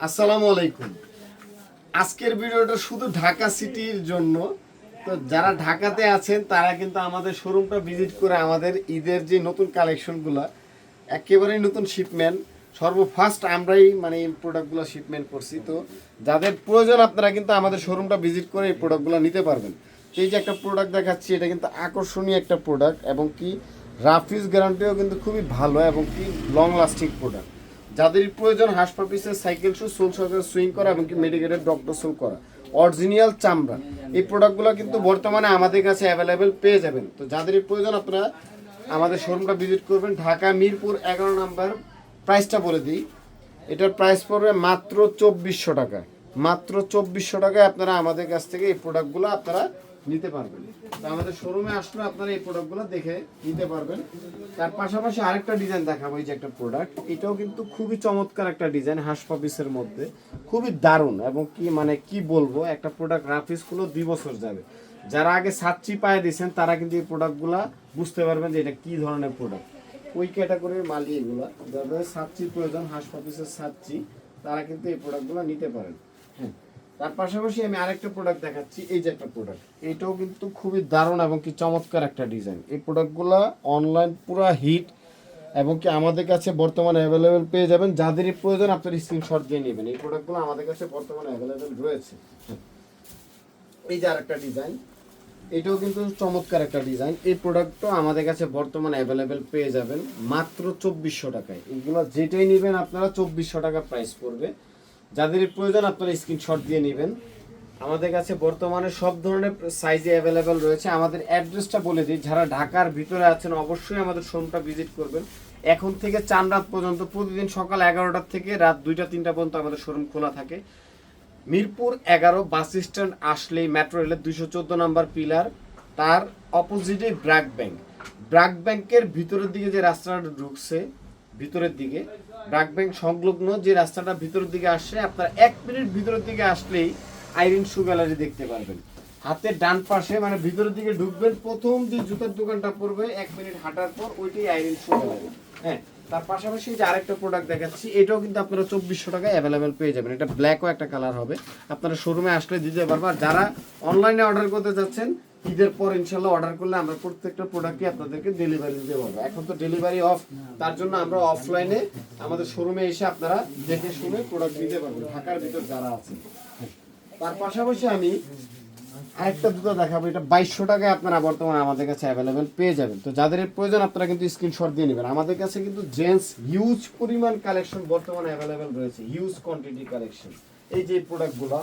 আসসালামু আলাইকুম। আজকের ভিডিওটা শুধু ঢাকা সিটির জন্য। তো যারা ঢাকাতে আছেন, তারা কিন্তু আমাদের শোরুমটা ভিজিট করে আমাদের ঈদের যে নতুন কালেকশনগুলো, একেবারেই নতুন শিপমেন্ট সর্বফার্স্ট আমরাই মানে এই প্রোডাক্টগুলো শিপমেন্ট করছি। তো যাদের প্রয়োজন, আপনারা কিন্তু আমাদের শোরুমটা ভিজিট করে এই প্রোডাক্টগুলো নিতে পারবেন। এই যে একটা প্রোডাক্ট দেখাচ্ছি, এটা কিন্তু আকর্ষণীয় একটা প্রোডাক্ট এবং কি রাফিজ গ্যারান্টিও কিন্তু খুবই ভালো এবং কি লং লাস্টিং প্রোডাক্ট যাদের প্রয়োজন হাসপাপিসের সাইকেল শু সোল সহকারে সুইং করা এবং কি মেডিকেটেড ডক্টর সোল করা। অরিজিনাল চামড়া। এই প্রোডাক্টগুলো কিন্তু বর্তমানে আমাদের কাছে অ্যাভেলেবেল পেয়ে যাবেন। তো যাদের প্রয়োজন আপনারা আমাদের শোরুমটা ভিজিট করবেন। ঢাকা, মিরপুর, এগারো নাম্বার। প্রাইসটা বলে দিই। এটার প্রাইস পড়বে মাত্র চব্বিশশো টাকা মাত্র চব্বিশশো টাকায় আপনারা আমাদের কাছ থেকে এই প্রোডাক্টগুলো আপনারা নিতে পারবেন। তা আমাদের শোরুমে আসলে আপনারা এই প্রোডাক্টগুলো দেখে নিতে পারবেন। তার পাশাপাশি আরেকটা ডিজাইন দেখাবো, এই যে একটা প্রোডাক্ট এটাও কিন্তু খুবই চমৎকার একটা ডিজাইন হাঁস পাপিসের মধ্যে। খুবই দারুণ এবং কি মানে কি বলব, একটা প্রোডাক্ট রাফিসগুলো দুই বছর যাবে। যারা আগে সাচ্চি পায়ে দিয়েছেন, তারা কিন্তু এই প্রোডাক্টগুলো বুঝতে পারবেন যে এটা কি ধরনের প্রোডাক্ট ওই ক্যাটাগরির মালি এগুলো, যাদের সাচ্চি প্রয়োজন, হাঁস পাপিসের সাচ্চি তারা কিন্তু এই প্রোডাক্টগুলো নিতে পারেন। হ্যাঁ। তার পাশাপাশি আমি আরেকটা প্রোডাক্ট দেখাচ্ছি, এই যে একটা প্রোডাক্ট এটাও কিন্তু খুবই দারুণ এবং কি চমৎকার একটা ডিজাইন এই প্রোডাক্টগুলো অনলাইন পুরো হিট এবং কি আমাদের কাছে বর্তমানে অ্যাভেলেবেল পেয়ে যাবেন। যাদেরই প্রয়োজন আপনার স্ক্রিনশট দিয়ে নেবেন। এই প্রোডাক্টগুলো আমাদের কাছে বর্তমানে অ্যাভেলেবেল রয়েছে। এই যে আরেকটা ডিজাইন এটাও কিন্তু চমৎকার একটা ডিজাইন এই প্রোডাক্টও আমাদের কাছে বর্তমানে অ্যাভেলেবেল পেয়ে যাবেন মাত্র চব্বিশশো টাকায়। এগুলো যেটাই নেবেন আপনারা চব্বিশশো টাকা প্রাইস পড়বে। যাদের প্রয়োজন আপনারা স্ক্রিনশট দিয়ে নেবেন। আমাদের কাছে বর্তমানে সব ধরনের সাইজে অ্যাভেলেবেল রয়েছে। আমাদের অ্যাড্রেসটা বলে দিই। যারা ঢাকার ভিতরে আছেন, অবশ্যই আমাদের শোরুমটা ভিজিট করবেন। এখন থেকে চান রাত পর্যন্ত প্রতিদিন সকাল এগারোটার থেকে রাত দুইটা, তিনটা পর্যন্ত আমাদের শোরুম খোলা থাকে। মিরপুর এগারো, বাস স্ট্যান্ড আসলেই মেট্রো রেলের দুইশো চোদ্দ নম্বর পিলার তার অপোজিটে ব্র্যাক ব্যাংক। ব্র্যাক ব্যাংকের ভিতরের দিকে যে রাস্তাটা ঢুকছে, ভিতরের দিকে ব্যাংক সংলগ্ন যে রাস্তাটা ভিতরের দিকে আসছে, আপনার এক মিনিট ভিতরের দিকে আসলেই আইরিন শু গ্যালারি দেখতে পারবেন। হাতের ডান পাশে মানে ভিতরের দিকে ঢুকবেন, প্রথম যে জুতার দোকানটা পড়বে, এক মিনিট হাঁটার পর ওইটাই আইরিন শু গ্যালারি হ্যাঁ তার পাশাপাশি যে আরেকটা প্রোডাক্ট দেখাচ্ছি, এটাও কিন্তু আপনারা চব্বিশশো টাকায় অ্যাভেলেবেল পেয়ে যাবেন। এটা ব্ল্যাকও একটা কালার হবে। আপনারা শোরুমে আসলে দিতে পারব আর যারা অনলাইনে অর্ডার করতে যাচ্ছেন ঈদের পর ইনশাল্লাহ অর্ডার করলে আমরা প্রত্যেকটা প্রোডাক্টই আপনাদেরকে ডেলিভারি দিতে পারব এখন তো ডেলিভারি অফ তার জন্য আমরা অফলাইনে আমাদের শোরুমে এসে আপনারা দেখে শুনে প্রোডাক্ট দিতে পারবেন, ঢাকার ভিতর যারা আছে তার পাশাপাশি আমি আরেকটা জুতো দেখাবো, এটা বাইশশো টাকায় আপনারা বর্তমানে আমাদের কাছে অ্যাভেলেবেল পেয়ে যাবেন। তো যাদের প্রয়োজন, আপনারা কিন্তু স্ক্রিনশট দিয়ে নেবেন। আমাদের কাছে কিন্তু জেন্টস হিউজ পরিমাণ কালেকশন বর্তমানে অ্যাভেলেবেল রয়েছে হিউজ কোয়ান্টিটি কালেকশন এই যে প্রোডাক্টগুলো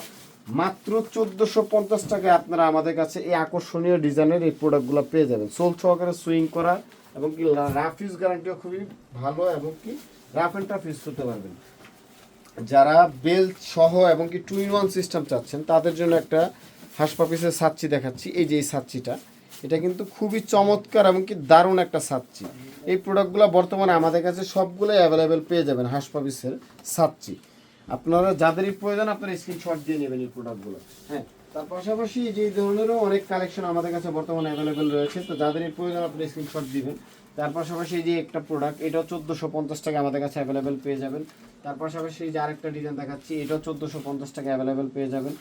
মাত্র চোদ্দোশো পঞ্চাশ টাকায় আপনারা আমাদের কাছে এই আকর্ষণীয় ডিজাইনের এই প্রোডাক্টগুলো পেয়ে যাবেন। সোল সহকারে সুইং করা এবং কি রাফ ইউজ গ্যারান্টিও খুবই ভালো এবং কি রাফ অ্যান্ড টাফ ইউজ করতে পারবেন। যারা বেল্ট সহ এবং কি টু ইন ওয়ান সিস্টেম চাচ্ছেন, তাদের জন্য একটা হাঁস পাপিসের সাচ্চি দেখাচ্ছি। এই যে এই সাচ্চিটা, এটা কিন্তু খুবই চমৎকার এবং কি দারুণ একটা সাচ্চি। এই প্রোডাক্টগুলো বর্তমানে আমাদের কাছে সবগুলোই অ্যাভেলেবেল পেয়ে যাবেন হাঁস পাপিসের সাচ্চি। আপনারা যাদেরই প্রয়োজন আপনারা স্ক্রিনশট দিয়ে নেবেন এই প্রোডাক্টগুলো হ্যাঁ তার পাশাপাশি যে ধরনেরও অনেক কালেকশন আমাদের কাছে বর্তমানে অ্যাভেলেবেল রয়েছে, তো যাদেরই প্রয়োজন আপনি স্ক্রিনশট দিবেন। তার পাশাপাশি যে একটা প্রোডাক্ট এটাও চোদ্দোশো পঞ্চাশ টাকা আমাদের কাছে অ্যাভেলেবেল পেয়ে যাবেন। তার পাশাপাশি যে আরেকটা ডিজাইন দেখাচ্ছি, এটাও চোদ্দোশো পঞ্চাশ টাকা অ্যাভেলেবেল পেয়ে যাবেন।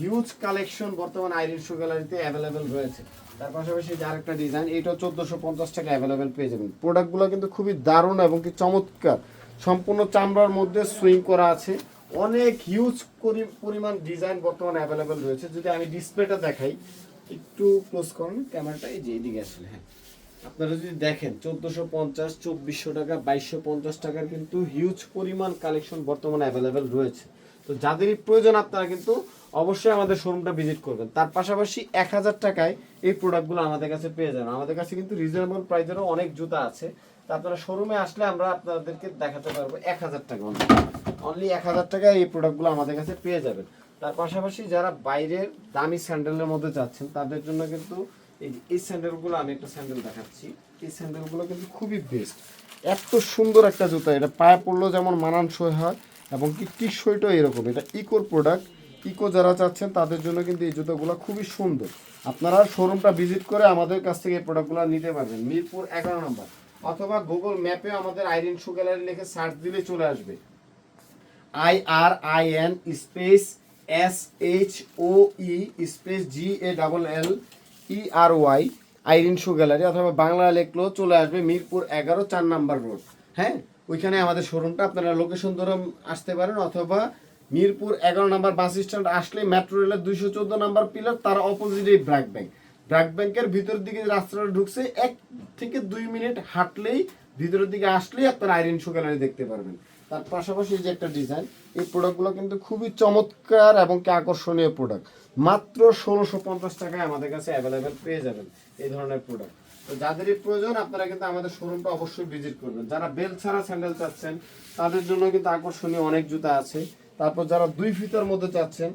হিউজ কালেকশন বর্তমানে আইরিন শো গ্যালারিতে অ্যাভেলেবেল রয়েছে। তার পাশাপাশি যে আরেকটা ডিজাইন এটাও চোদ্দোশো পঞ্চাশ টাকা অ্যাভেলেবেল পেয়ে যাবেন। প্রোডাক্টগুলো কিন্তু খুবই দারুণ এবং কি চমৎকার। সম্পূর্ণ চামড়ার মধ্যে সুইং করা আছে। অনেক হিউজ পরিমাণ ডিজাইন বর্তমানে অ্যাভেলেবেল রয়েছে। যদি আমি ডিসপ্লেটা দেখাই, একটু ক্লোজ করুন ক্যামেরাটা এই যে এদিকে আসলে হ্যাঁ। আপনারা যদি দেখেন, চোদ্দোশো পঞ্চাশ, চব্বিশশো টাকা, বাইশশো পঞ্চাশ টাকার কিন্তু হিউজ পরিমাণ কালেকশন বর্তমানে অ্যাভেলেবেল রয়েছে। তো যাদেরই প্রয়োজন, আপনারা কিন্তু অবশ্যই আমাদের শোরুমটা ভিজিট করবেন। তার পাশাপাশি এক হাজার টাকায় এই প্রোডাক্টগুলো আমাদের কাছে পেয়ে যাবেন। আমাদের কাছে কিন্তু রিজনেবল প্রাইসেরও অনেক জুতা আছে। তা আপনারা শোরুমে আসলে আমরা আপনাদেরকে দেখাতে পারব এক হাজার টাকা অনলি এক হাজার টাকায় এই প্রোডাক্টগুলো আমাদের কাছে পেয়ে যাবেন। তার পাশাপাশি যারা বাইরের দামি স্যান্ডেলের মধ্যে যাচ্ছেন, তাদের জন্য কিন্তু এই যে এই স্যান্ডেলগুলো আমি একটা স্যান্ডেল দেখাচ্ছি। এই স্যান্ডেলগুলো কিন্তু খুবই বেস্ট এত সুন্দর একটা জুতা। এটা পায়ে পড়লেও যেমন মানানসই হয় এবং কি টিকসইটাও এরকম? এটা ইকোর প্রোডাক্ট ইকো যারা চাচ্ছেন, তাদের জন্য কিন্তু এই জুতোগুলো খুবই সুন্দর। আপনারা শোরুমটা ভিজিট করে আমাদের কাছ থেকে এই প্রোডাক্টগুলো নিতে পারবেন। মিরপুর এগারো নম্বর। অথবা গুগল ম্যাপে আমাদের আইরিন শু গ্যালারি লিখে সার্চ দিলে চলে আসবে। I R I N space S H O E space G A double L E R Y Irin shoe gallery অথবা বাংলা লেখলেও চলে আসবে মিরপুর এগারো চার নাম্বার রোড। হ্যাঁ? ওইখানে আমাদের শোরুমটা আপনারা লোকেশন ধরে আসতে পারেন অথবা মিরপুর এগারো নাম্বার বাস স্ট্যান্ড আসলে মেট্রো রেলের দুইশো চোদ্দ নাম্বার পিলার তার অপোজিটে ব্র্যাক ব্যাংক ব্র্যাক ব্যাংকের ভিতর দিকে রাস্তাটা ঢুকছে, এক থেকে দুই মিনিট হাঁটলেই ভিতরের দিকে আসলেই আপনারা আইরিন শু গ্যালারি দেখতে পারবেন। তার পাশাপাশি যে একটা ডিজাইন এই প্রোডাক্টগুলো কিন্তু খুবই চমৎকার এবং কি আকর্ষণীয় প্রোডাক্ট মাত্র ষোলোশো পঞ্চাশ টাকায় আমাদের কাছে অ্যাভেলেবেল পেয়ে যাবেন এই ধরনের প্রোডাক্ট তো যাদেরই প্রয়োজন, আপনারা কিন্তু আমাদের শোরুমটা অবশ্যই ভিজিট করবেন। যারা বেল ছাড়া স্যান্ডেল চাচ্ছেন, তাদের জন্য কিন্তু আকর্ষণীয় অনেক জুতা আছে। তারপর যারা দুই ফিতার মধ্যে চাচ্ছেন,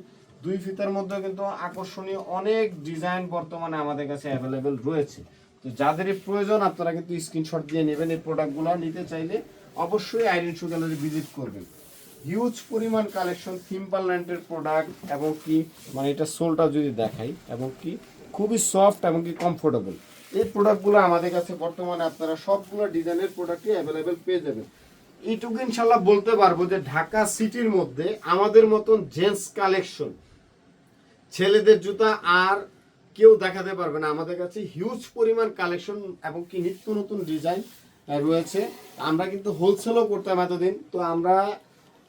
দুই ফিতার মধ্যে কিন্তু আকর্ষণীয় অনেক ডিজাইন বর্তমানে আমাদের কাছে অ্যাভেলেবেল রয়েছে। তো যাদেরই প্রয়োজন, আপনারা কিন্তু স্ক্রিনশট দিয়ে নেবেন এই প্রোডাক্টগুলো নিতে চাইলে অবশ্যই আইডেন শু গ্যালারি ভিজিট করবেন। হিউজ পরিমাণ কালেকশন সিম্পল ল্যান্ডের প্রোডাক্ট এবং কি মানে এটা সোলটা যদি দেখাই, এবং কি খুবই সফট এবং কি কমফোর্টেবল এই প্রোডাক্টগুলো আমাদের কাছে বর্তমানে আপনারা সবগুলো ডিজাইনের প্রোডাক্টই অ্যাভেলেবেল পেয়ে যাবেন। এইটুকু ইনশাল্লাহ বলতে পারব যে ঢাকা সিটির মধ্যে আমাদের মতন জেন্টস কালেকশন, ছেলেদের জুতা আর কেউ দেখাতে পারবে না। আমাদের কাছে হিউজ পরিমাণ কালেকশন এবং কি নিত্য নতুন ডিজাইন রয়েছে। আমরা কিন্তু হোলসেলও করতাম এতদিন। তো আমরা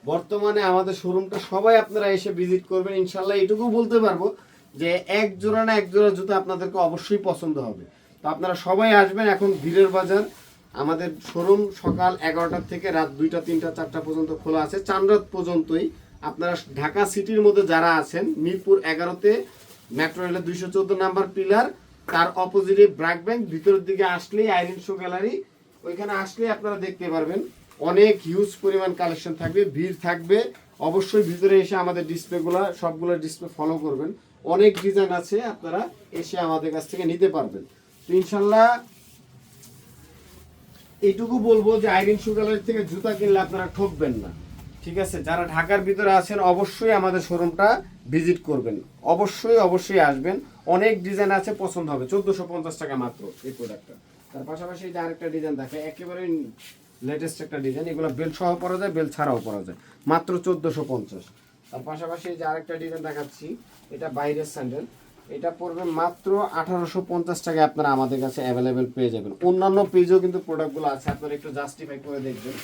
বর্তমানে আমাদের শোরুমটা সবাই আপনারা এসে ভিজিট করবেন। ইনশাল্লাহ এটুকু বলতে পারব যে এক জোড়া না এক জোড়া জুতা আপনাদেরকে অবশ্যই পছন্দ হবে। তো আপনারা সবাই আসবেন এখন ভিড়ের বাজার। আমাদের শোরুম সকাল এগারোটার থেকে রাত দুইটা, তিনটা, চারটা পর্যন্ত খোলা আছে। চানরাত পর্যন্তই আপনারা ঢাকা সিটির মধ্যে যারা আছেন, মিরপুর এগারোতে, মেট্রো রেলের দুইশো চোদ্দ নাম্বার পিলার, তার অপোজিটে ব্র্যাক ব্যাংক, ভিতরের দিকে আসলেই আইরিন শো গ্যালারি, ওইখানে আসলেই আপনারা দেখতে পারবেন। অনেক হিউজ পরিমাণ কালেকশন থাকবে, ভিড় থাকবে। অবশ্যই ভিতরে এসে আমাদের ডিসপ্লেগুলো সবগুলো ডিসপ্লে ফলো করবেন। অনেক ডিজাইন আছে আপনারা এসে আমাদের কাছ থেকে নিতে পারবেন। তো ইনশাল্লাহ এইটুকু বলব যে আইরিন শু থেকে জুতা কিনলে আপনারা ঠকবেন না। ঠিক আছে, যারা ঢাকার ভিতরে আছেন অবশ্যই আমাদের শোরুমটা ভিজিট করবেন। অবশ্যই অবশ্যই আসবেন। অনেক ডিজাইন আছে, পছন্দ হবে। চোদ্দোশো পঞ্চাশ টাকা মাত্র এই প্রোডাক্টটা তার পাশাপাশি যে আরেকটা ডিজাইন দেখে একেবারে লেটেস্ট একটা ডিজাইন। এগুলো বেল সহ পরা যায় বেল ছাড়াও পরা যায়। মাত্র চোদ্দোশো পঞ্চাশ। তার পাশাপাশি যে আরেকটা ডিজাইন দেখাচ্ছি, এটা বাইরের স্যান্ডেল এটা পড়বে মাত্র আঠারোশো পঞ্চাশ টাকায় আপনারা আমাদের কাছে অ্যাভেলেবেল পেয়ে যাবেন। অন্যান্য পেজেও কিন্তু প্রোডাক্টগুলো আছে, আপনারা একটু জাস্টিফাই করে দেখবেন।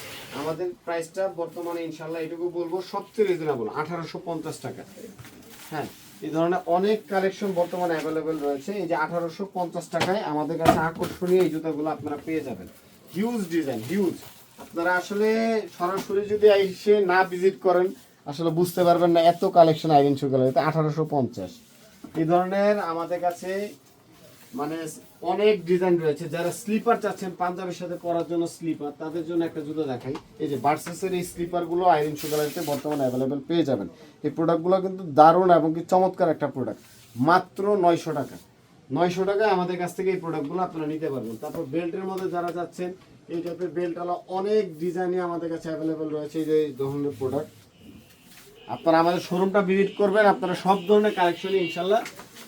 আমাদের প্রাইসটা বর্তমানে ইনশাল্লাহ এটুকু বলব সবচেয়ে রিজনেবল আঠারোশো পঞ্চাশ টাকা। হ্যাঁ এই ধরনের অনেক কালেকশন বর্তমানে অ্যাভেলেবেল রয়েছে। এই যে আঠারোশো পঞ্চাশ টাকায় আমাদের কাছে আকর্ষণীয় এই জুতাগুলো আপনারা পেয়ে যাবেন। হিউজ ডিজাইন হিউজ আপনারা আসলে সরাসরি যদি এসে না ভিজিট করেন, আসলে বুঝতে পারবেন না এত কালেকশন আইরিন শু আঠারোশো পঞ্চাশ। এই ধরনের আমাদের কাছে মানে অনেক ডিজাইন রয়েছে। যারা স্লিপার চাচ্ছেন পাঞ্জাবের সাথে পরার জন্য স্লিপার তাদের জন্য একটা জুতো দেখাই। এই যে বার্সেসের এই স্লিপারগুলো আইরিন শু গ্যালারিতে বর্তমানে অ্যাভেলেবেল পেয়ে যাবেন। এই প্রোডাক্টগুলো কিন্তু দারুণ এবং কি চমৎকার একটা প্রোডাক্ট মাত্র নয়শো টাকা। নয়শো টাকায় আমাদের কাছ থেকে এই প্রোডাক্টগুলো আপনারা নিতে পারবেন। তারপর বেল্টের মধ্যে যারা যাচ্ছেন, এই টাইপের বেল্ট আলা অনেক ডিজাইনই আমাদের কাছে অ্যাভেলেবেল রয়েছে। এই যে এই ধরনের প্রোডাক্ট আপনারা আমাদের শোরুমটা ভিজিট করবেন, আপনারা সব ধরনের কালেকশনই ইনশাল্লাহ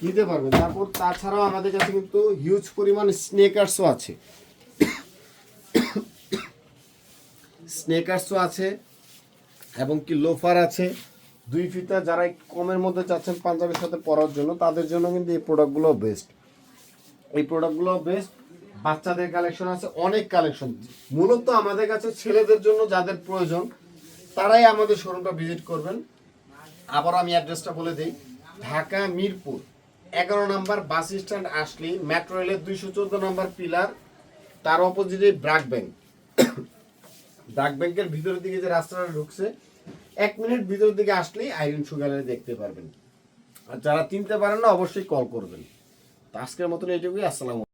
নিতে পারবেন। তারপর তাছাড়াও আমাদের কাছে কিন্তু হিউজ পরিমাণ স্নেকার্সও আছে। স্নেকার্সও আছে এবং কি লোফার আছে। দুই ফিতা যারা কমের মধ্যে চাচ্ছেন পাঞ্জাবের সাথে পরার জন্য, তাদের জন্য কিন্তু এই প্রোডাক্টগুলো বেস্ট এই প্রোডাক্টগুলো বেস্ট বাচ্চাদের কালেকশন আছে, অনেক কালেকশন মূলত আমাদের কাছে ছেলেদের জন্য যাদের প্রয়োজন তারাই আমাদের শোরুমটা ভিজিট করবেন। আবার আমি অ্যাড্রেসটা বলে দিই, ঢাকা, মিরপুর, এগারো নম্বর বাস স্ট্যান্ড আসলি মেট্রো রেলের দুইশো চোদ্দ নম্বর পিলার তার অপোজিটে ব্রাক ব্যাংক। ব্রাক ব্যাংকের ভিতরের দিকে যে রাস্তাটা ঢুকছে, এক মিনিট ভিতরের দিকে আসলেই আইরন গ্যালারি দেখতে পারবেন। আর যারা চিনতে পারেন না, অবশ্যই কল করবেন। তো আজকের মতন এইটুকুই, আসসালাম